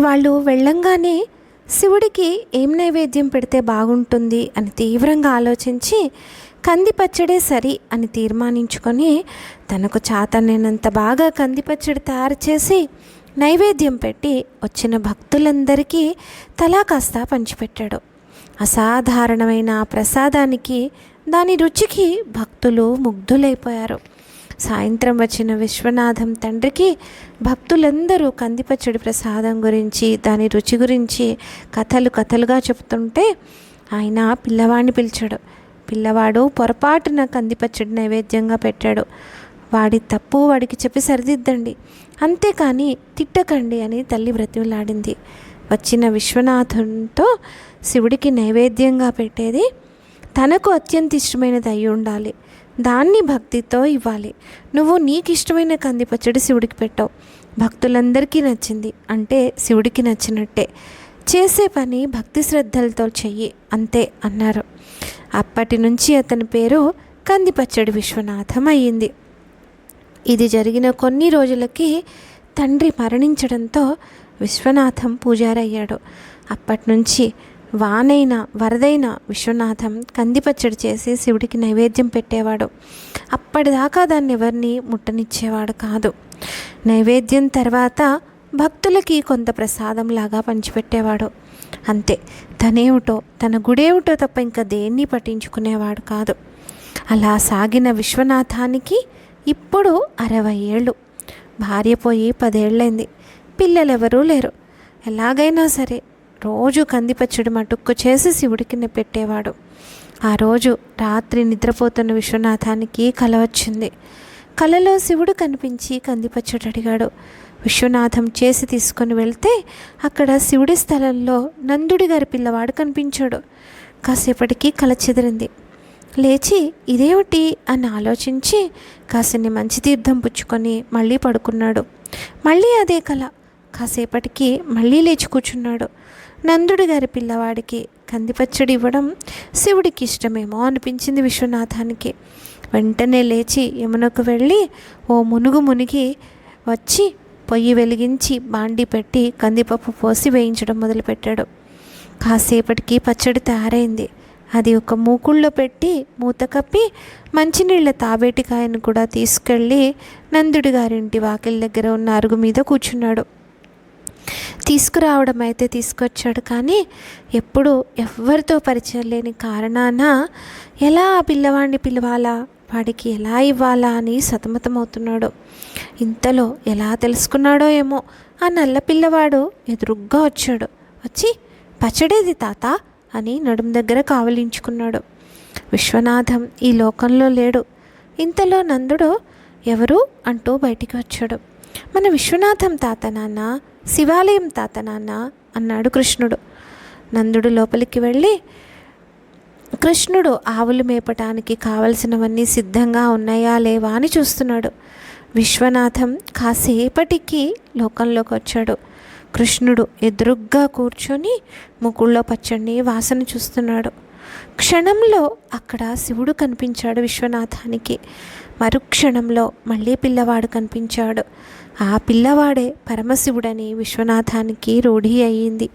వాళ్ళు వెళ్ళంగానే శివుడికి ఏం నైవేద్యం పెడితే బాగుంటుంది అని తీవ్రంగా ఆలోచించి కంది పచ్చడే సరి అని తీర్మానించుకొని తనకు చాతనేనంత బాగా కంది పచ్చడి తయారు చేసి నైవేద్యం పెట్టి వచ్చిన భక్తులందరికీ తలా కాస్త పంచిపెట్టాడు. అసాధారణమైన ప్రసాదానికి దాని రుచికి భక్తులు ముగ్ధులైపోయారు. సాయంత్రం వచ్చిన విశ్వనాథం తండ్రికి భక్తులందరూ కందిపచ్చడి ప్రసాదం గురించి దాని రుచి గురించి కథలు కథలుగా చెప్తుంటే ఆయన పిల్లవాడిని పిలిచాడు. పిల్లవాడు పొరపాటున కందిపచ్చడి నైవేద్యంగా పెట్టాడు. వాడి తప్పు వాడికి చెప్పి సరిదిద్దండి. అంతేకాని తిట్టకండి అని తల్లి బ్రతిమలాడింది. వచ్చిన విశ్వనాథునితో శివుడికి నైవేద్యంగా పెట్టేది తనకు అత్యంత ఇష్టమైనది అయి ఉండాలి దాన్ని భక్తితో ఇవ్వాలి. నువ్వు నీకు ఇష్టమైన కంది పచ్చడి శివుడికి పెట్టావు. భక్తులందరికీ నచ్చింది అంటే శివుడికి నచ్చినట్టే. చేసే పని భక్తి శ్రద్ధలతో చెయ్యి అంతే అన్నారు. అప్పటి నుంచి అతని పేరు కంది పచ్చడి విశ్వనాథం అయ్యింది. ఇది జరిగిన కొన్ని రోజులకి తండ్రి మరణించడంతో విశ్వనాథం పూజారయ్యాడు. అప్పటి నుంచి వానైనా వరదైన విశ్వనాథం కందిపచ్చడి చేసి శివుడికి నైవేద్యం పెట్టేవాడు. అప్పటిదాకా దాన్ని ఎవరిని ముట్టనిచ్చేవాడు కాదు. నైవేద్యం తర్వాత భక్తులకి కొంత ప్రసాదం లాగా పంచిపెట్టేవాడు. అంతే తనేమిటో తన గుడేమిటో తప్ప ఇంకా దేన్ని పట్టించుకునేవాడు కాదు. అలా సాగిన విశ్వనాథానికి ఇప్పుడు అరవై ఏళ్ళు. భార్య పోయి పదేళ్ళైంది. పిల్లలెవరూ లేరు. ఎలాగైనా సరే రోజు కందిపచ్చడి మటుక్కు చేసి శివుడికి పెట్టేవాడు. ఆ రోజు రాత్రి నిద్రపోతున్న విశ్వనాథానికి కల వచ్చింది. కలలో శివుడు కనిపించి కందిపచ్చడి అడిగాడు. విశ్వనాథం చేసి తీసుకొని వెళ్తే అక్కడ శివుడి స్థలంలో నందుడి గారి పిల్లవాడు కనిపించాడు. కాసేపటికి కల చెదిరింది. లేచి ఇదేమిటి అని ఆలోచించి కాసిని మంచి తీర్థం పుచ్చుకొని మళ్ళీ పడుకున్నాడు. మళ్ళీ అదే కళ కాసేపటికి మళ్ళీ లేచి కూర్చున్నాడు. నందుడి గారి పిల్లవాడికి కందిపచ్చడి ఇవ్వడం శివుడికి ఇష్టమేమో అనిపించింది విశ్వనాథానికి. వెంటనే లేచి యమునకు వెళ్ళి ఓ మునుగు మునిగి వచ్చి పొయ్యి వెలిగించి బాండి పెట్టి కందిపప్పు పోసి వేయించడం మొదలుపెట్టాడు. కాసేపటికి పచ్చడి తయారైంది. అది ఒక మూకుళ్ళో పెట్టి మూత కప్పి మంచినీళ్ళ తాబేటికాయను కూడా తీసుకెళ్ళి నందుడి గారింటి వాకిలి దగ్గర ఉన్న అరుగు మీద కూర్చున్నాడు. తీసుకురావడం అయితే తీసుకొచ్చాడు. కానీ ఎప్పుడు ఎవరితో పరిచయం లేని కారణాన ఎలా ఆ పిల్లవాడిని పిలవాలా? వాడికి ఎలా ఇవ్వాలా అని సతమతమవుతున్నాడు. ఇంతలో ఎలా తెలుసుకున్నాడో ఏమో? ఆ నల్ల పిల్లవాడు ఎదురుగ్గా వచ్చాడు. వచ్చి పచ్చడేది తాత అని నడుం దగ్గర కావలించుకున్నాడు. విశ్వనాథం ఈ లోకంలో లేడు. ఇంతలో నందుడు ఎవరు? అంటూ బయటికి వచ్చాడు. మన విశ్వనాథం తాత నాన్న శివాలయం తాత నాన్న అన్నాడు కృష్ణుడు. నందుడు లోపలికి వెళ్ళి కృష్ణుడు ఆవులు మేపటానికి కావలసినవన్నీ సిద్ధంగా ఉన్నాయా లేవా అని చూస్తున్నాడు. విశ్వనాథం కాసేపటికి లోకంలోకి వచ్చాడు. కృష్ణుడు ఎదురుగ్గా కూర్చొని ముకుళ్ళో పచ్చడిని వాసన చూస్తున్నాడు. క్షణంలో అక్కడ శివుడు కనిపించాడు విశ్వనాథానికి. మరుక్షణంలో మళ్ళీ పిల్లవాడు కనిపించాడు. ఆ పిల్లవాడే పరమశివుడని విశ్వనాథానికి రూఢి అయ్యింది.